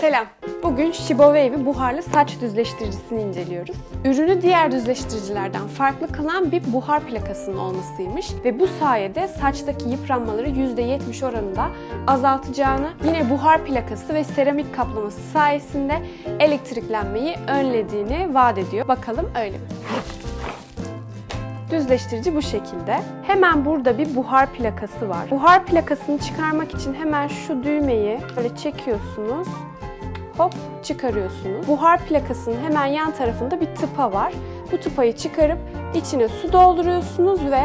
Selam. Bugün Shibo Wave'i buharlı saç düzleştiricisini inceliyoruz. Ürünü diğer düzleştiricilerden farklı kılan bir buhar plakasının olmasıymış ve bu sayede saçtaki yıpranmaları %70 oranında azaltacağını, yine buhar plakası ve seramik kaplaması sayesinde elektriklenmeyi önlediğini vaat ediyor. Bakalım öyle mi? Düzleştirici bu şekilde. Hemen burada bir buhar plakası var. Buhar plakasını çıkarmak için hemen şu düğmeyi böyle çekiyorsunuz. Hop çıkarıyorsunuz. Buhar plakasının hemen yan tarafında bir tıpa var. Bu tıpayı çıkarıp içine su dolduruyorsunuz ve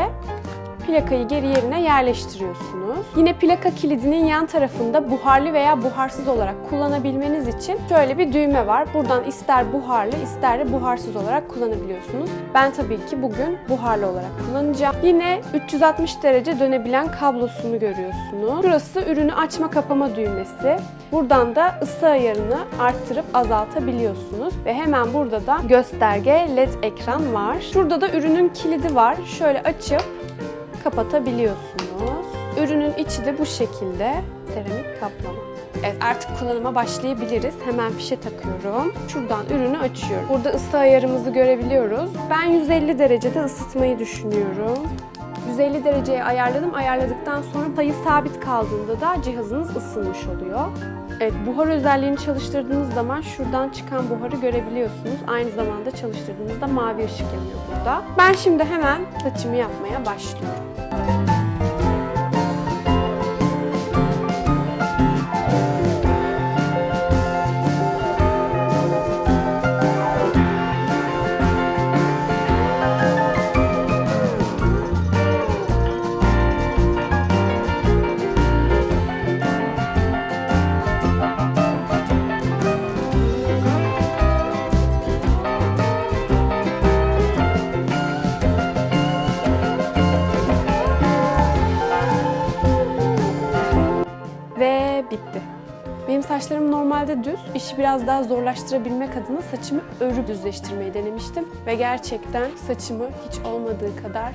plakayı geri yerine yerleştiriyorsunuz. Yine plaka kilidinin yan tarafında buharlı veya buharsız olarak kullanabilmeniz için şöyle bir düğme var. Buradan ister buharlı ister de buharsız olarak kullanabiliyorsunuz. Ben tabii ki bugün buharlı olarak kullanacağım. Yine 360 derece dönebilen kablosunu görüyorsunuz. Burası ürünü açma kapama düğmesi. Buradan da ısı ayarını arttırıp azaltabiliyorsunuz. Ve hemen burada da gösterge LED ekran var. Şurada da ürünün kilidi var. Şöyle açıp kapatabiliyorsunuz. Ürünün içi de bu şekilde seramik kaplama. Evet artık kullanıma başlayabiliriz. Hemen fişe takıyorum. Şuradan ürünü açıyorum. Burada ısı ayarımızı görebiliyoruz. Ben 150 derecede ısıtmayı düşünüyorum. 150 dereceye ayarladım. Ayarladıktan sonra sayı sabit kaldığında da cihazınız ısınmış oluyor. Evet, buhar özelliğini çalıştırdığınız zaman şuradan çıkan buharı görebiliyorsunuz. Aynı zamanda çalıştırdığınızda mavi ışık yanıyor burada. Ben şimdi hemen saçımı yapmaya başlıyorum. Ve bitti. Benim saçlarım normalde düz. İşi biraz daha zorlaştırabilmek adına saçımı örüp düzleştirmeyi denemiştim. Ve gerçekten saçımı hiç olmadığı kadar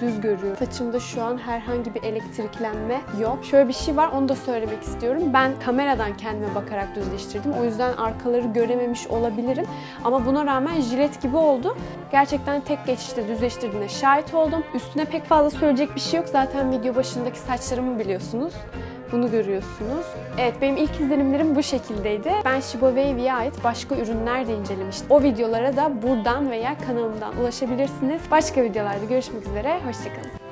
düz görüyorum. Saçımda şu an herhangi bir elektriklenme yok. Şöyle bir şey var onu da söylemek istiyorum. Ben kameradan kendime bakarak düzleştirdim. O yüzden arkaları görememiş olabilirim. Ama buna rağmen jilet gibi oldu. Gerçekten tek geçişte düzleştirdiğine şahit oldum. Üstüne pek fazla söyleyecek bir şey yok. Zaten video başındaki saçlarımı biliyorsunuz. Bunu görüyorsunuz. Evet benim ilk izlenimlerim bu şekildeydi. Ben Shibo Wave'ye ait başka ürünler de incelemiştim. O videolara da buradan veya kanalımdan ulaşabilirsiniz. Başka videolarda görüşmek üzere. Hoşçakalın.